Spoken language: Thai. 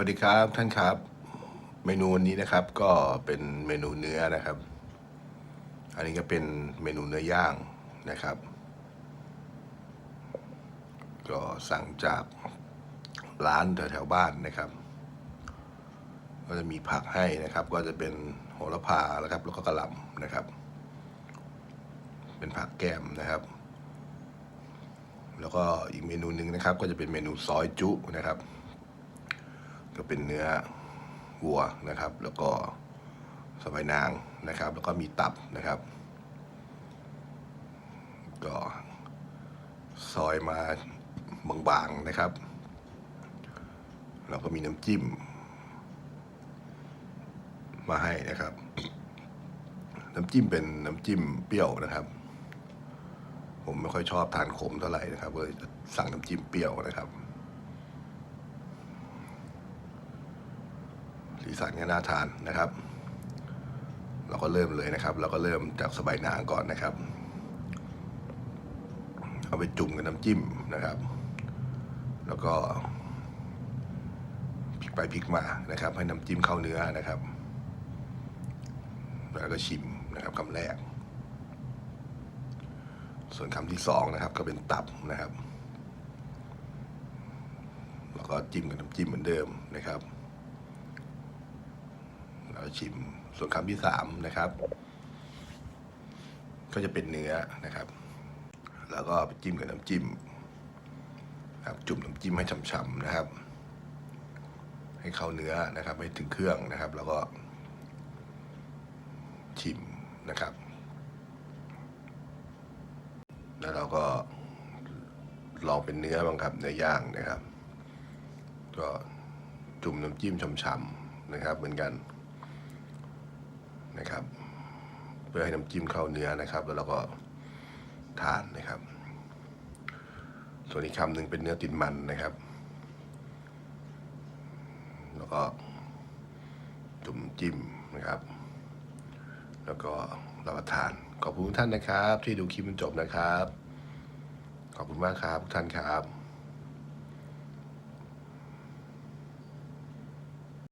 วัสดีครับท่านครับ เมนูวันนี้นะครับก็เป็นเมนูเนื้อนะครับ อันนี้ก็เป็นเมนูเนื้อย่างนะครับ ก็สั่งจากร้านแถวๆบ้านนะครับ ก็จะมีผักให้นะครับ ก็จะเป็นโหระพาแล้วครับ แล้วก็กระหล่ำนะครับ เป็นผักแก้มนะครับ แล้วก็อีกเมนูหนึ่งนะครับ ก็จะเป็นเมนูซอยจุนะครับ ก็เป็นเนื้อวัวนะครับ แล้วก็สะใบายนางนะครับ แล้วก็มีตับนะครับ ก็ซอยมาบางๆนะครับ แล้วก็มีน้ำจิ้ม มาให้นะครับ น้ำจิ้มเป็นน้ำจิ้มเปรี้ยวนะครับ ผมไม่ค่อยชอบทานขมเท่าไหร่นะครับก็เลยสั่งน้ำจิ้มเปรี้ยวนะครับ สีสันก็น่าทานนะครับ เราก็เริ่มเลยนะครับ เราก็เริ่มจากสบายนางก่อนนะครับ เอาไปจุ่มกับน้ำจิ้มนะครับ แล้วก็พลิกไปพลิกมานะครับ ให้น้ำจิ้มเข้าเนื้อนะครับ แล้วก็ชิมนะครับคำแรก ส่วนคำที่สองนะครับ ก็เป็นตับนะครับแล้วก็จิ้มกับน้ำจิ้มเหมือนเดิมนะครับ เราชิม ส่วนคำที่สามนะครับ ก็จะเป็นเนื้อนะครับ แล้วก็ไปจิ้มกับน้ำจิ้มครับจุ่มน้ำจิ้มให้ฉ่ำๆนะครับ ให้เข้าเนื้อนะครับให้ถึงเครื่องนะครับ แล้วก็ชิมนะครับ แล้วเราก็ลองเป็นเนื้อบ้างครับเนื้อย่างนะครับ ก็จุ่มน้ำจิ้มฉ่ำๆนะครับ เหมือนกัน นะครับ เพื่อให้น้ำจิ้มเข้าเนื้อนะครับ แล้วเราก็ทานนะครับ ส่วนอีกคำหนึ่งเป็นเนื้อติดมันนะครับ แล้วก็จุ่มจิ้มนะครับ แล้วก็รับประทาน ขอบคุณทุกท่านนะครับ ที่ดูคลิปจนจบนะครับ ขอบคุณมากครับทุกท่านครับ